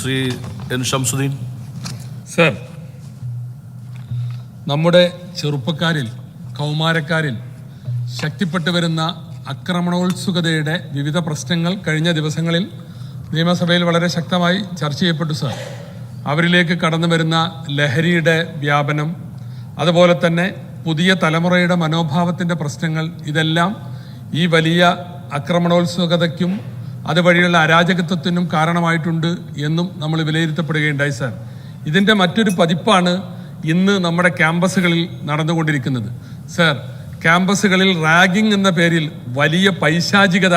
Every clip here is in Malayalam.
ശ്രീ എൻ ഷംസുദ്ദീൻ സർ നമ്മുടെ ചെറുപ്പക്കാരിൽ കൗമാരക്കാരിൽ ശക്തിപ്പെട്ടു വരുന്ന ആക്രമണോത്സുകതയുടെ വിവിധ പ്രശ്നങ്ങൾ കഴിഞ്ഞ ദിവസങ്ങളിൽ നിയമസഭയിൽ വളരെ ശക്തമായി ചർച്ച ചെയ്യപ്പെട്ടു സർ. അവരിലേക്ക് കടന്നു വരുന്ന ലഹരിയുടെ വ്യാപനം അതുപോലെ തന്നെ പുതിയ തലമുറയുടെ മനോഭാവത്തിന്റെ പ്രശ്നങ്ങൾ ഇതെല്ലാം ഈ വലിയ ആക്രമണോത്സുകതയ്ക്കും അതുവഴിയുള്ള അരാജകത്വത്തിനും കാരണമായിട്ടുണ്ട് എന്നും നമ്മൾ വിലയിരുത്തപ്പെടുകയുണ്ടായി സാർ. ഇതിന്റെ മറ്റൊരു പതിപ്പാണ് ഇന്ന് നമ്മുടെ ക്യാമ്പസുകളിൽ നടന്നുകൊണ്ടിരിക്കുന്നത്. സാർ ക്യാമ്പസുകളിൽ റാഗിംഗ് എന്ന പേരിൽ വലിയ പൈശാചികത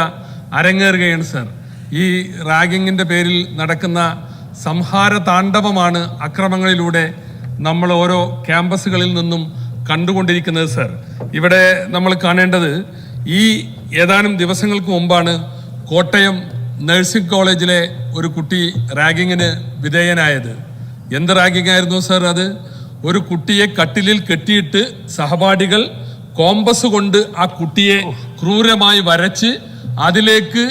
അരങ്ങേറുകയാണ് സാർ. ഈ റാഗിങ്ങിന്റെ പേരിൽ നടക്കുന്ന സംഹാര താണ്ഡവമാണ് അക്രമങ്ങളിലൂടെ നമ്മൾ ഓരോ ക്യാമ്പസുകളിൽ നിന്നും കണ്ടുകൊണ്ടിരിക്കുന്നത് സാർ. ഇവിടെ നമ്മൾ കാണേണ്ടത് ഈ ഏതാനും ദിവസങ്ങൾക്ക് മുമ്പാണ് കോട്ടയം നഴ്സിംഗ് കോളേജിലെ ഒരു കുട്ടി റാഗിങ്ങിന് വിധേയനായത്. എന്ത് റാഗിംഗ് ആയിരുന്നു സാർ അത്? ഒരു കുട്ടിയെ കട്ടിലിൽ കെട്ടിയിട്ട് സഹപാഠികൾ കോമ്പസ് കൊണ്ട് ആ കുട്ടിയെ ക്രൂരമായി വരച്ച് അതിലേക്ക്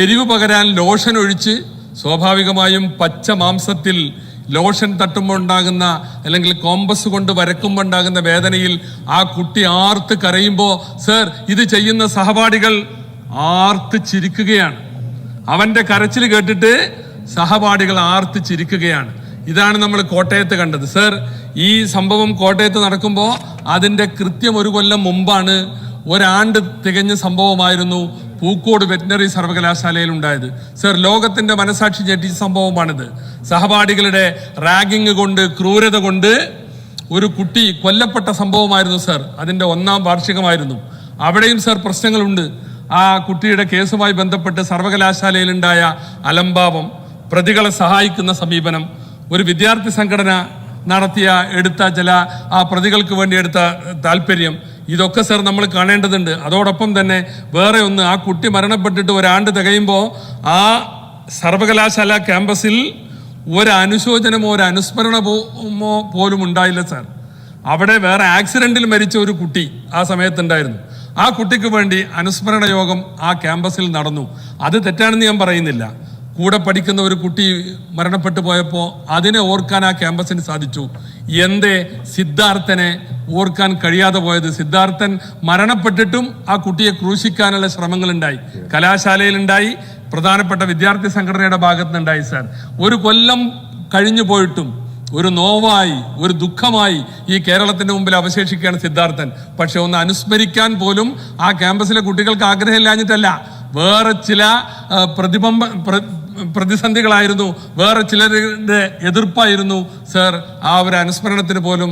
എരിവ് പകരാൻ ലോഷൻ ഒഴിച്ച് സ്വാഭാവികമായും പച്ച മാംസത്തിൽ ലോഷൻ തട്ടുമ്പോൾ ഉണ്ടാകുന്ന അല്ലെങ്കിൽ കോമ്പസ് കൊണ്ട് വരക്കുമ്പോൾ ഉണ്ടാകുന്ന വേദനയിൽ ആ കുട്ടി ആർത്ത് കരയുമ്പോൾ സർ ഇത് ചെയ്യുന്ന സഹപാഠികൾ ആർത്ത് ചിരിക്കുകയാണ്. അവന്റെ കരച്ചിൽ കേട്ടിട്ട് സഹപാഠികൾ ആർത്ത് ചിരിക്കുകയാണ്. ഇതാണ് നമ്മൾ കോട്ടയത്ത് കണ്ടത്. സർ ഈ സംഭവം കോട്ടയത്ത് നടക്കുമ്പോൾ അതിന്റെ കൃത്യം ഒരു കൊല്ലം മുമ്പാണ് ഒരാണ്ട് തികഞ്ഞ സംഭവമായിരുന്നു പൂക്കോട് വെറ്റിനറി സർവകലാശാലയിൽ ഉണ്ടായത്. സർ ലോകത്തിന്റെ മനസാക്ഷി ഞെട്ടിച്ച സംഭവമാണിത്. സഹപാഠികളുടെ റാഗിങ് കൊണ്ട് ക്രൂരത കൊണ്ട് ഒരു കുട്ടി കൊല്ലപ്പെട്ട സംഭവമായിരുന്നു സർ. അതിന്റെ ഒന്നാം വാർഷികമായിരുന്നു. അവിടെയും സർ പ്രശ്നങ്ങളുണ്ട്. ആ കുട്ടിയുടെ കേസുമായി ബന്ധപ്പെട്ട് സർവകലാശാലയിലുണ്ടായ അലംഭാവം പ്രതികളെ സഹായിക്കുന്ന സമീപനം ഒരു വിദ്യാർത്ഥി സംഘടന നടത്തിയ എടുത്ത ചില ആ പ്രതികൾക്ക് വേണ്ടി എടുത്ത താല്പര്യം ഇതൊക്കെ സാർ നമ്മൾ കാണേണ്ടതുണ്ട്. അതോടൊപ്പം തന്നെ വേറെ ഒന്ന് ആ കുട്ടി മരണപ്പെട്ടിട്ട് ഒരാണ്ട് തികയുമ്പോൾ ആ സർവകലാശാല ക്യാമ്പസിൽ ഒരനുശോചനമോ ഒരു അനുസ്മരണമോ പോലും ഉണ്ടായില്ല സാർ. അവിടെ വേറെ ആക്സിഡന്റിൽ മരിച്ച ഒരു കുട്ടി ആ സമയത്തുണ്ടായിരുന്നു. ആ കുട്ടിക്ക് വേണ്ടി അനുസ്മരണ യോഗം ആ ക്യാമ്പസിൽ നടന്നു. അത് തെറ്റാണെന്ന് ഞാൻ പറയുന്നില്ല. കൂടെ പഠിക്കുന്ന ഒരു കുട്ടി മരണപ്പെട്ടു പോയപ്പോൾ അതിനെ ഓർക്കാൻ ആ ക്യാമ്പസിന് സാധിച്ചു. എന്തേ സിദ്ധാർത്ഥനെ ഓർക്കാൻ കഴിയാതെ പോയത്? സിദ്ധാർത്ഥൻ മരണപ്പെട്ടിട്ടും ആ കുട്ടിയെ ക്രൂശിക്കാനുള്ള ശ്രമങ്ങളുണ്ടായി. കലാശാലയിലുണ്ടായി. പ്രധാനപ്പെട്ട വിദ്യാർത്ഥി സംഘടനയുടെ ഭാഗത്തുനിന്നുണ്ടായി സാർ. ഒരു കൊല്ലം കഴിഞ്ഞു പോയിട്ടും ഒരു നോവായി ഒരു ദുഃഖമായി ഈ കേരളത്തിന്റെ മുമ്പിൽ അവശേഷിക്കുകയാണ് സിദ്ധാർത്ഥൻ. പക്ഷെ ഒന്ന് അനുസ്മരിക്കാൻ പോലും ആ ക്യാമ്പസിലെ കുട്ടികൾക്ക് ആഗ്രഹമില്ലാഞ്ഞിട്ടല്ല. വേറെ ചില പ്രതിബംബ പ്രതിസന്ധികളായിരുന്നു. വേറെ ചിലരുടെ എതിർപ്പായിരുന്നു സർ ആ ഒരു അനുസ്മരണത്തിന് പോലും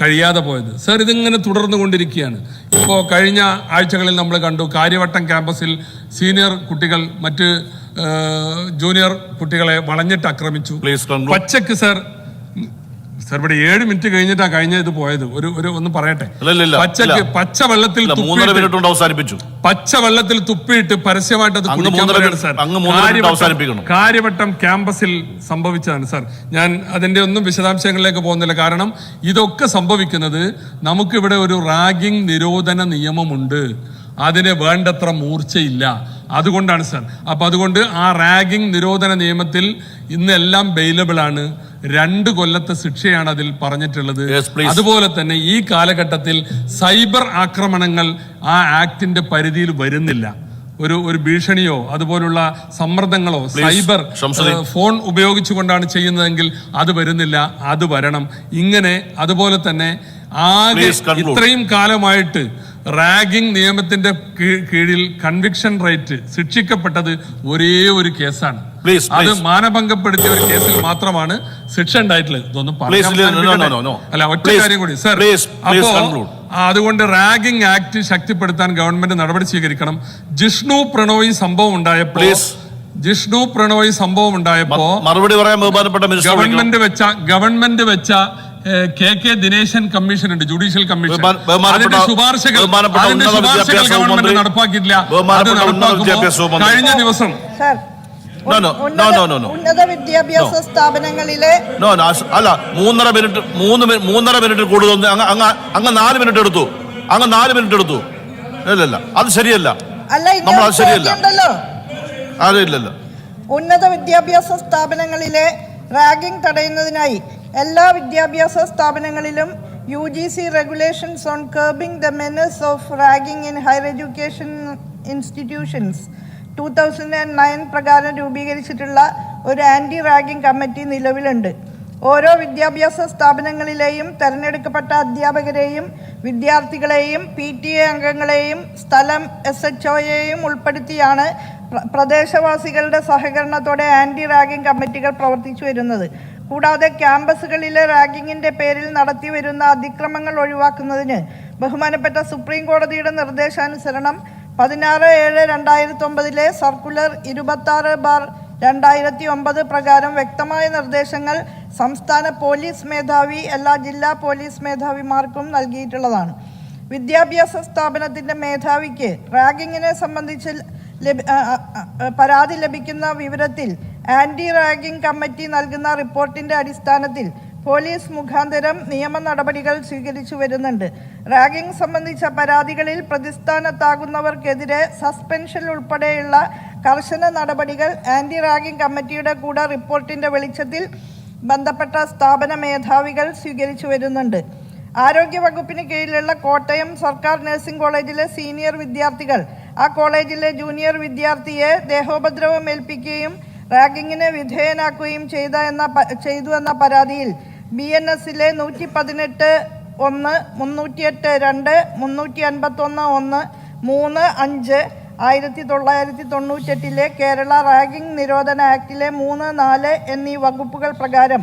കഴിയാതെ പോയത്. സർ ഇതിങ്ങനെ തുടർന്നു കൊണ്ടിരിക്കുകയാണ്. ഇപ്പോൾ കഴിഞ്ഞ ആഴ്ചകളിൽ നമ്മൾ കണ്ടു കാര്യവട്ടം ക്യാമ്പസിൽ സീനിയർ കുട്ടികൾ മറ്റ് ജൂനിയർ കുട്ടികളെ വളഞ്ഞിട്ട് ആക്രമിച്ചു. പച്ചക്ക് സർ സർ ഇവിടെ ഏഴ് മിനിറ്റ് കഴിഞ്ഞിട്ടാ കഴിഞ്ഞ ഇത് പോയത്. ഒരു ഒരു ഒന്ന് പറയട്ടെ. പച്ചക്ക് പച്ച വെള്ളത്തിൽ അവസാനിപ്പിച്ചു. പച്ച വെള്ളത്തിൽ തുപ്പിയിട്ട് പരസ്യമായിട്ട് അത് അവസാനിപ്പിക്കണം. കാര്യവട്ടം ക്യാമ്പസിൽ സംഭവിച്ചതാണ് സാർ ഞാൻ അതിന്റെ ഒന്നും വിശദാംശങ്ങളിലേക്ക് പോകുന്നില്ല. കാരണം ഇതൊക്കെ സംഭവിക്കുന്നത് നമുക്കിവിടെ ഒരു റാഗിംഗ് നിരോധന നിയമമുണ്ട്. അതിന് വേണ്ടത്ര മൂർച്ചയില്ല. അതുകൊണ്ടാണ് സാർ അപ്പൊ അതുകൊണ്ട് ആ റാഗിംഗ് നിരോധന നിയമത്തിൽ ഇന്നെല്ലാം ബെയിലബിൾ ആണ്. രണ്ട് കൊല്ലത്തെ ശിക്ഷയാണ് അതിൽ പറഞ്ഞിട്ടുള്ളത്. അതുപോലെ തന്നെ ഈ കാലഘട്ടത്തിൽ സൈബർ ആക്രമണങ്ങൾ ആ ആക്ടിന്റെ പരിധിയിൽ വരുന്നില്ല. ഒരു ഒരു ഭീഷണിയോ അതുപോലുള്ള സമ്മർദ്ദങ്ങളോ സൈബർ ഫോൺ ഉപയോഗിച്ചുകൊണ്ടാണ് ചെയ്യുന്നതെങ്കിൽ അത് വരുന്നില്ല അത് വരണം. ഇങ്ങനെ അതുപോലെ തന്നെ ആകെ ഇത്രയും കാലമായിട്ട് റാഗിംഗ് നിയമത്തിന്റെ കീഴിൽ കൺവിക്ഷൻ റേറ്റ് ശിക്ഷിക്കപ്പെട്ടത് ഒരേ ഒരു കേസാണ്. അത് മാനഭംഗപ്പെടുത്തിയ ഒരു കേസിൽ മാത്രമാണ് ശിക്ഷ ഉണ്ടായിട്ടുള്ളത്. ഇതൊന്നും. അല്ല ഒറ്റ കാര്യം കൂടി. സർ അപ്പോ അതുകൊണ്ട് റാഗിംഗ് ആക്ട് ശക്തിപ്പെടുത്താൻ ഗവൺമെന്റ് നടപടി സ്വീകരിക്കണം. ജിഷ്ണു പ്രണോയി സംഭവം ഉണ്ടായപ്പോൾ ജിഷ്ണു പ്രണോയി സംഭവം ഉണ്ടായപ്പോ മറുപടി പറയാൻ ബഹുമാനപ്പെട്ട മിനിസ്റ്റർ ഗവൺമെന്റ് വെച്ച ഗവൺമെന്റ് വെച്ച കെ കെ ദിനേശൻ കമ്മീഷൻ ഉണ്ട് ജുഡീഷ്യൽ കമ്മീഷൻ. അതിന്റെ ശുപാർശകൾ ബഹുമാനപ്പെട്ട അതിന്റെ ഉന്നത ശുപാർശകൾ വിദ്യാഭ്യാസ ഗവൺമെന്റ് നടപ്പാക്കിയിട്ടില്ല. അത് നടപ്പാക്കുമ്പോൾ കഴിഞ്ഞ ദിവസം സർ No, no, ഉന്നത- no, no, no, no. ഉന്നത വിദ്യാഭ്യാസ സ്ഥാപനങ്ങളിലെ നോ നോ അല്ല മൂന്നര മിനിറ്റ് മൂന്ന് മി- മൂന്നര മിനിറ്റ് കൂടുതൽ അങ്ങ് അങ്ങ് അങ്ങ് നാല് മിനിറ്റ് എടുത്തു. അങ്ങ് നാല് മിനിറ്റ് എടുത്തു. ഇല്ലല്ല അത് ശരിയല്ല. അല്ല നമ്മൾ അത് ശരിയല്ല. ചോദ്യമുണ്ടല്ലോ. അത് ഇല്ലല്ല. ഉന്നത വിദ്യാഭ്യാസ സ്ഥാപനങ്ങളിലെ റാഗിംഗ് തടയുന്നതിനായി എല്ലാ വിദ്യാഭ്യാസ സ്ഥാപനങ്ങളിലും U G C regulations on curbing the menace of ragging in higher education institutions two thousand and nine പ്രകാരം രൂപീകരിച്ചിട്ടുള്ള ഒരു ആന്റി റാഗിംഗ് കമ്മിറ്റി നിലവിലുണ്ട്. ഓരോ വിദ്യാഭ്യാസ സ്ഥാപനങ്ങളിലെയും തെരഞ്ഞെടുക്കപ്പെട്ട അധ്യാപകരെയും വിദ്യാർത്ഥികളെയും പി ടി എ അംഗങ്ങളെയും സ്ഥലം എസ് എച്ച് ഒയെയും ഉൾപ്പെടുത്തിയാണ് പ്രദേശവാസികളുടെ സഹകരണത്തോടെ ആന്റി റാഗിംഗ് കമ്മിറ്റികൾ പ്രവർത്തിച്ചു വരുന്നത്. കൂടാതെ ക്യാമ്പസുകളിലെ റാഗിങ്ങിന്റെ പേരിൽ നടത്തി വരുന്ന അതിക്രമങ്ങൾ ഒഴിവാക്കുന്നതിന് ബഹുമാനപ്പെട്ട സുപ്രീം കോടതിയുടെ നിർദ്ദേശാനുസരണം പതിനാറ് ഏഴ് രണ്ടായിരത്തി ഒമ്പതിലെ സർക്കുലർ ഇരുപത്തി ആറ് ബാർ രണ്ടായിരത്തി ഒമ്പത് പ്രകാരം വ്യക്തമായ നിർദ്ദേശങ്ങൾ സംസ്ഥാന പോലീസ് മേധാവി എല്ലാ ജില്ലാ പോലീസ് മേധാവിമാർക്കും നൽകിയിട്ടുള്ളതാണ്. വിദ്യാഭ്യാസ സ്ഥാപനത്തിന്റെ മേധാവിക്ക് റാഗിങ്ങിനെ സംബന്ധിച്ച് പരാതി ലഭിക്കുന്ന വിവരത്തിൽ ആന്റി റാഗിംഗ് കമ്മിറ്റി നൽകുന്ന റിപ്പോർട്ടിന്റെ അടിസ്ഥാനത്തിൽ പോലീസ് മുഖാന്തരം നിയമ നടപടികൾ സ്വീകരിച്ചു വരുന്നുണ്ട്. റാഗിംഗ് സംബന്ധിച്ച പരാതികളിൽ പ്രതിസ്ഥാനത്താകുന്നവർക്കെതിരെ സസ്പെൻഷൻ ഉൾപ്പെടെയുള്ള കർശന നടപടികൾ ആന്റി റാഗിംഗ് കമ്മിറ്റിയുടെ കൂടെ റിപ്പോർട്ടിന്റെ വെളിച്ചത്തിൽ ബന്ധപ്പെട്ട സ്ഥാപന മേധാവികൾ സ്വീകരിച്ചു വരുന്നുണ്ട്. ആരോഗ്യ വകുപ്പിന് കീഴിലുള്ള കോട്ടയം സർക്കാർ നഴ്സിംഗ് കോളേജിലെ സീനിയർ വിദ്യാർത്ഥികൾ ആ കോളേജിലെ ജൂനിയർ വിദ്യാർത്ഥിയെ ദേഹോപദ്രവം ഏൽപ്പിക്കുകയും റാഗിങ്ങിന് വിധേയനാക്കുകയും ചെയ്ത എന്ന ചെയ്തു എന്ന പരാതിയിൽ ബി എൻ എസിലെ നൂറ്റി പതിനെട്ട് ഒന്ന് മുന്നൂറ്റിയെട്ട് രണ്ട് മുന്നൂറ്റി അൻപത്തൊന്ന് ഒന്ന് മൂന്ന് അഞ്ച് ആയിരത്തി തൊള്ളായിരത്തി തൊണ്ണൂറ്റെട്ടിലെ കേരള റാഗിംഗ് നിരോധന ആക്ടിലെ മൂന്ന് നാല് എന്നീ വകുപ്പുകൾ പ്രകാരം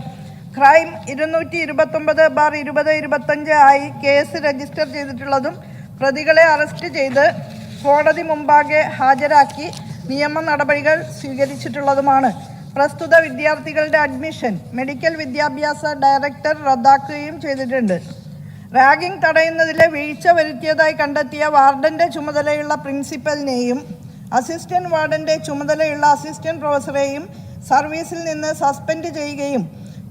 ക്രൈം ഇരുന്നൂറ്റി ഇരുപത്തൊമ്പത് ബാർ ഇരുപത് ഇരുപത്തഞ്ച് ആയി കേസ് രജിസ്റ്റർ ചെയ്തിട്ടുള്ളതും പ്രതികളെ അറസ്റ്റ് ചെയ്ത് കോടതി മുമ്പാകെ ഹാജരാക്കി നിയമ നടപടികൾ സ്വീകരിച്ചിട്ടുള്ളതുമാണ്. പ്രസ്തുത വിദ്യാർത്ഥികളുടെ അഡ്മിഷൻ മെഡിക്കൽ വിദ്യാഭ്യാസ ഡയറക്ടർ റദ്ദാക്കുകയും ചെയ്തിട്ടുണ്ട്. റാഗിംഗ് തടയുന്നതിലെ വീഴ്ച വരുത്തിയതായി കണ്ടെത്തിയ വാർഡന്റെ ചുമതലയുള്ള പ്രിൻസിപ്പലിനെയും അസിസ്റ്റന്റ് വാർഡന്റെ ചുമതലയുള്ള അസിസ്റ്റന്റ് പ്രൊഫസറെയും സർവീസിൽ നിന്ന് സസ്പെൻഡ് ചെയ്യുകയും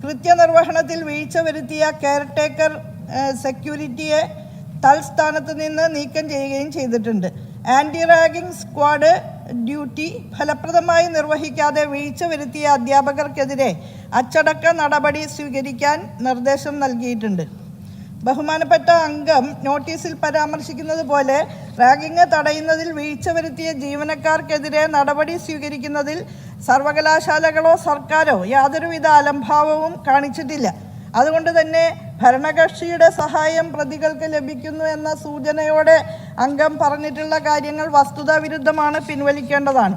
കൃത്യനിർവഹണത്തിൽ വീഴ്ച വരുത്തിയ കെയർടേക്കർ സെക്യൂരിറ്റിയെ തൽസ്ഥാനത്ത് നിന്ന് നീക്കം ചെയ്യുകയും ചെയ്തിട്ടുണ്ട്. ആന്റി റാഗിംഗ് സ്ക്വാഡ് ഡ്യൂട്ടി ഫലപ്രദമായി നിർവഹിക്കാതെ വീഴ്ച വരുത്തിയ അധ്യാപകർക്കെതിരെ അച്ചടക്ക നടപടി സ്വീകരിക്കാൻ നിർദ്ദേശം നൽകിയിട്ടുണ്ട്. ബഹുമാനപ്പെട്ട അംഗം നോട്ടീസിൽ പരാമർശിക്കുന്നത് പോലെ റാഗിംഗ് തടയുന്നതിൽ വീഴ്ച വരുത്തിയ ജീവനക്കാർക്കെതിരെ നടപടി സ്വീകരിക്കുന്നതിൽ സർവകലാശാലകളോ സർക്കാരോ യാതൊരുവിധ അലംഭാവവും കാണിച്ചിട്ടില്ല. അതുകൊണ്ട് തന്നെ ഭരണകക്ഷിയുടെ സഹായം പ്രതികൾക്ക് ലഭിക്കുന്നു എന്ന സൂചനയോടെ അംഗം പറഞ്ഞിട്ടുള്ള കാര്യങ്ങൾ വസ്തുതാവിരുദ്ധമാണ് പിൻവലിക്കേണ്ടതാണ്.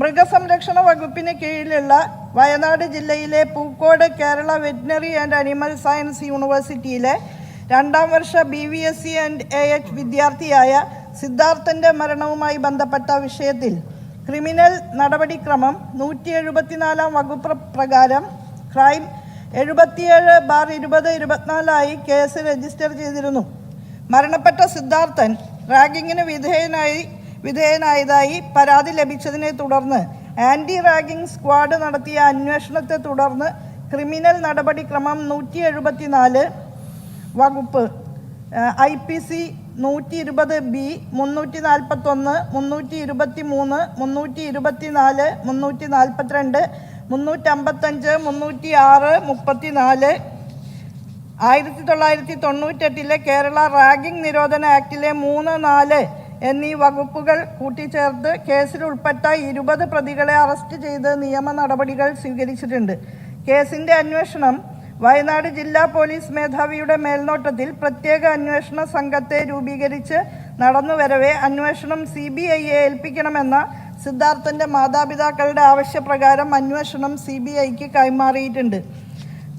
മൃഗസംരക്ഷണ വകുപ്പിന് കീഴിലുള്ള വയനാട് ജില്ലയിലെ Pookode Kerala veterinary and animal science യൂണിവേഴ്സിറ്റിയിലെ രണ്ടാം വർഷ B V S C and A H വിദ്യാർത്ഥിയായ സിദ്ധാർത്ഥന്റെ മരണവുമായി ബന്ധപ്പെട്ട വിഷയത്തിൽ ക്രിമിനൽ നടപടിക്രമം നൂറ്റി എഴുപത്തിനാലാം വകുപ്പ് പ്രകാരം ക്രൈം എഴുപത്തിയേഴ് ബാർ ഇരുപത് ഇരുപത്തിനാലായി കേസ് രജിസ്റ്റർ ചെയ്തിരുന്നു. മരണപ്പെട്ട സിദ്ധാർത്ഥൻ റാഗിങ്ങിന് വിധേയനായി വിധേയനായതായി പരാതി ലഭിച്ചതിനെ തുടർന്ന് ആന്റി റാഗിംഗ് സ്ക്വാഡ് നടത്തിയ അന്വേഷണത്തെ തുടർന്ന് ക്രിമിനൽ നടപടിക്രമം നൂറ്റി എഴുപത്തിനാല് വകുപ്പ് ഐ പി സി നൂറ്റി ഇരുപത് ബി മുന്നൂറ്റി നാൽപ്പത്തൊന്ന് മുന്നൂറ്റി ഇരുപത്തി മൂന്ന് മുന്നൂറ്റി ഇരുപത്തി നാല് മുന്നൂറ്റി നാൽപ്പത്തിരണ്ട് മുന്നൂറ്റമ്പത്തഞ്ച് മുന്നൂറ്റി ആറ് മുപ്പത്തി നാല് ആയിരത്തി തൊള്ളായിരത്തി തൊണ്ണൂറ്റെട്ടിലെ കേരള റാഗിംഗ് നിരോധന ആക്ടിലെ മൂന്ന് നാല് എന്നീ വകുപ്പുകൾ കൂട്ടിച്ചേർത്ത് കേസിൽ ഉൾപ്പെട്ട ഇരുപത് പ്രതികളെ അറസ്റ്റ് ചെയ്ത് നിയമ നടപടികൾ സ്വീകരിച്ചിട്ടുണ്ട്. കേസിന്റെ അന്വേഷണം വയനാട് ജില്ലാ പോലീസ് മേധാവിയുടെ മേൽനോട്ടത്തിൽ പ്രത്യേക അന്വേഷണ സംഘത്തെ രൂപീകരിച്ച് നടന്നുവരവേ അന്വേഷണം സി ബി ഐയെ ഏൽപ്പിക്കണമെന്ന സിദ്ധാർത്ഥന്റെ മാതാപിതാക്കളുടെ ആവശ്യപ്രകാരം അന്വേഷണം സി ബി ഐക്ക് കൈമാറിയിട്ടുണ്ട്.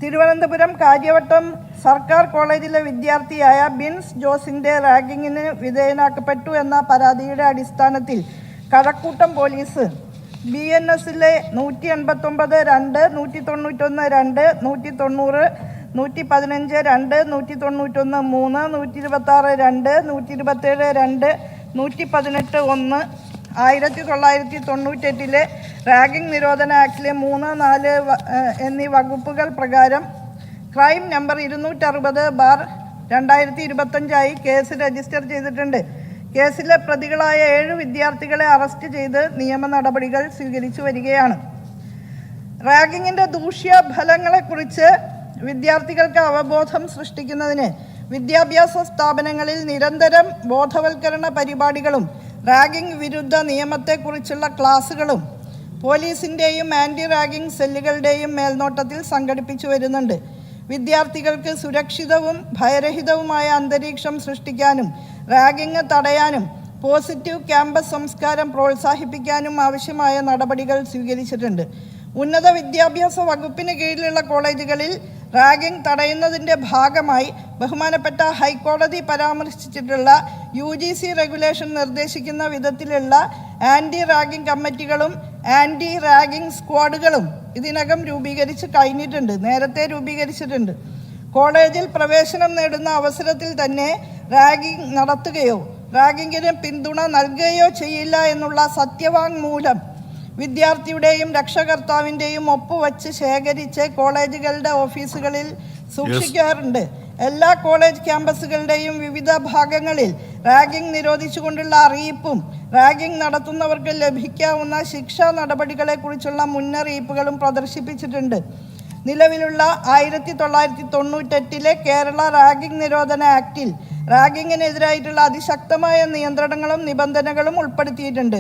തിരുവനന്തപുരം കാര്യവട്ടം സർക്കാർ കോളേജിലെ വിദ്യാർത്ഥിയായ ബിൻസ് ജോസിന്റെ റാഗിങ്ങിന് വിധേയനാക്കപ്പെട്ടു എന്ന പരാതിയുടെ അടിസ്ഥാനത്തിൽ കഴക്കൂട്ടം പോലീസ് ബി എൻ എസിലെ നൂറ്റി എൺപത്തൊമ്പത് രണ്ട് നൂറ്റി തൊണ്ണൂറ്റൊന്ന് രണ്ട് നൂറ്റി തൊണ്ണൂറ് നൂറ്റി പതിനഞ്ച് രണ്ട് നൂറ്റി തൊണ്ണൂറ്റൊന്ന് മൂന്ന് നൂറ്റി ഇരുപത്താറ് രണ്ട് നൂറ്റി ഇരുപത്തേഴ് രണ്ട് നൂറ്റി പതിനെട്ട് ഒന്ന് ആയിരത്തി തൊള്ളായിരത്തി തൊണ്ണൂറ്റെട്ടിലെ റാഗിംഗ് നിരോധന ആക്ടിലെ മൂന്ന് നാല് എന്നീ വകുപ്പുകൾ പ്രകാരം ക്രൈം നമ്പർ ഇരുന്നൂറ്ററുപത് ബാർ രണ്ടായിരത്തി ഇരുപത്തഞ്ചായി കേസ് രജിസ്റ്റർ ചെയ്തിട്ടുണ്ട്. കേസിലെ പ്രതികളായ ഏഴ് വിദ്യാർത്ഥികളെ അറസ്റ്റ് ചെയ്ത് നിയമ നടപടികൾ സ്വീകരിച്ചു വരികയാണ്. റാഗിങ്ങിന്റെ ദൂഷ്യ ഫലങ്ങളെക്കുറിച്ച് വിദ്യാർത്ഥികൾക്ക് അവബോധം സൃഷ്ടിക്കുന്നതിന് വിദ്യാഭ്യാസ സ്ഥാപനങ്ങളിൽ നിരന്തരം ബോധവൽക്കരണ പരിപാടികളും റാഗിംഗ് വിരുദ്ധ നിയമത്തെക്കുറിച്ചുള്ള ക്ലാസുകളും പോലീസിന്റെയും ആന്റി റാഗിംഗ് സെല്ലുകളുടെയും മേൽനോട്ടത്തിൽ സംഘടിപ്പിച്ചു വരുന്നുണ്ട്. വിദ്യാർത്ഥികൾക്ക് സുരക്ഷിതവും ഭയരഹിതവുമായ അന്തരീക്ഷം സൃഷ്ടിക്കാനും റാഗിംഗ് തടയാനും പോസിറ്റീവ് ക്യാമ്പസ് സംസ്കാരം പ്രോത്സാഹിപ്പിക്കാനും ആവശ്യമായ നടപടികൾ സ്വീകരിച്ചിട്ടുണ്ട്. ഉന്നത വിദ്യാഭ്യാസ വകുപ്പിന് കീഴിലുള്ള കോളേജുകളിൽ റാഗിംഗ് തടയുന്നതിന്റെ ഭാഗമായി ബഹുമാനപ്പെട്ട ഹൈക്കോടതി പരാമർശിച്ചിട്ടുള്ള യു ജി സി റെഗുലേഷൻ നിർദ്ദേശിക്കുന്ന വിധത്തിലുള്ള ആന്റി റാഗിംഗ് കമ്മിറ്റികളും ആന്റി റാഗിംഗ് സ്ക്വാഡുകളും ഇതിനകം രൂപീകരിച്ച് കഴിഞ്ഞിട്ടുണ്ട് നേരത്തെ രൂപീകരിച്ചിട്ടുണ്ട്. കോളേജിൽ പ്രവേശനം നേടുന്ന അവസരത്തിൽ തന്നെ റാഗിംഗ് നടത്തുകയോ റാഗിങ്ങിന് പിന്തുണ നൽകുകയോ ചെയ്യില്ല എന്നുള്ള സത്യവാങ്മൂലം വിദ്യാർത്ഥിയുടെയും രക്ഷകർത്താവിന്റെയും ഒപ്പുവച്ച് ശേഖരിച്ച് കോളേജുകളുടെ ഓഫീസുകളിൽ സൂക്ഷിക്കാറുണ്ട്. എല്ലാ കോളേജ് ക്യാമ്പസുകളുടെയും വിവിധ ഭാഗങ്ങളിൽ റാഗിംഗ് നിരോധിച്ചുകൊണ്ടുള്ള അറിയിപ്പും റാഗിംഗ് നടത്തുന്നവർക്ക് ലഭിക്കാവുന്ന ശിക്ഷാ നടപടികളെക്കുറിച്ചുള്ള മുന്നറിയിപ്പുകളും പ്രദർശിപ്പിച്ചിട്ടുണ്ട്. നിലവിലുള്ള ആയിരത്തി തൊള്ളായിരത്തി തൊണ്ണൂറ്റെട്ടിലെ കേരള റാഗിംഗ് നിരോധന ആക്ടിൽ റാഗിങ്ങിനെതിരായിട്ടുള്ള അതിശക്തമായ നിയന്ത്രണങ്ങളും നിബന്ധനകളും ഉൾപ്പെടുത്തിയിട്ടുണ്ട്.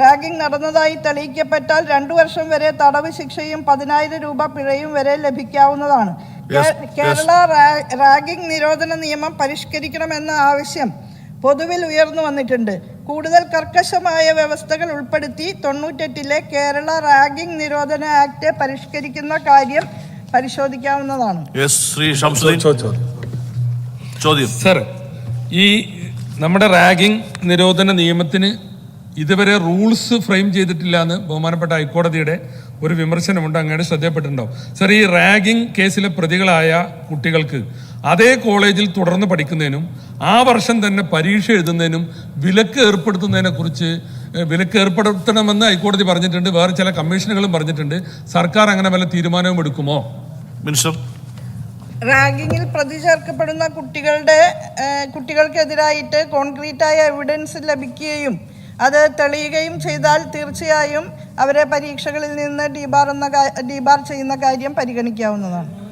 റാഗിംഗ് നടന്നതായി തെളിയിക്കപ്പെട്ടാൽ രണ്ടു വർഷം വരെ തടവ് ശിക്ഷയും പതിനായിരം രൂപ പിഴയും വരെ ലഭിക്കാവുന്നതാണ്. കേരള റാഗിംഗ് നിരോധന നിയമം പരിഷ്കരിക്കണമെന്ന ആവശ്യം പൊതുവിൽ ഉയർന്നു വന്നിട്ടുണ്ട്. കൂടുതൽ കർക്കശമായ വ്യവസ്ഥകൾ ഉൾപ്പെടുത്തി തൊണ്ണൂറ്റെട്ടിലെ കേരള റാഗിംഗ് നിരോധന ആക്ട് പരിഷ്കരിക്കുന്ന കാര്യം പരിശോധിക്കാവുന്നതാണ്. ചോദ്യം. സർ ഈ നമ്മുടെ റാഗിംഗ് നിരോധന നിയമത്തിന് ഇതുവരെ റൂൾസ് ഫ്രെയിം ചെയ്തിട്ടില്ല എന്ന് ബഹുമാനപ്പെട്ട ഹൈക്കോടതിയുടെ ഒരു വിമർശനമുണ്ട്. അങ്ങയുടെ ശ്രദ്ധയപ്പെട്ടിട്ടുണ്ടാവും. സർ ഈ റാഗിംഗ് കേസിലെ പ്രതികളായ കുട്ടികൾക്ക് അതേ കോളേജിൽ തുടർന്ന് പഠിക്കുന്നതിനും ആ വർഷം തന്നെ പരീക്ഷ എഴുതുന്നതിനും വിലക്ക് ഏർപ്പെടുത്തുന്നതിനെ കുറിച്ച് വിലക്ക് ഏർപ്പെടുത്തണമെന്ന് ഹൈക്കോടതി പറഞ്ഞിട്ടുണ്ട്. വേറെ ചില കമ്മീഷനുകളും പറഞ്ഞിട്ടുണ്ട്. സർക്കാർ അങ്ങനെ വല്ല തീരുമാനവും എടുക്കുമോ? മിനിസ്റ്റർ. റാഗിങ്ങിൽ പ്രതി ചേർക്കപ്പെടുന്ന കുട്ടികളുടെ കുട്ടികൾക്കെതിരായിട്ട് കോൺക്രീറ്റായ എവിഡൻസ് ലഭിക്കുകയും അത് തെളിയുകയും ചെയ്താൽ തീർച്ചയായും അവരെ പരീക്ഷകളിൽ നിന്ന് ഡിബാർ എന്ന ഡീബാർ ചെയ്യുന്ന കാര്യം പരിഗണിക്കാവുന്നതാണ്.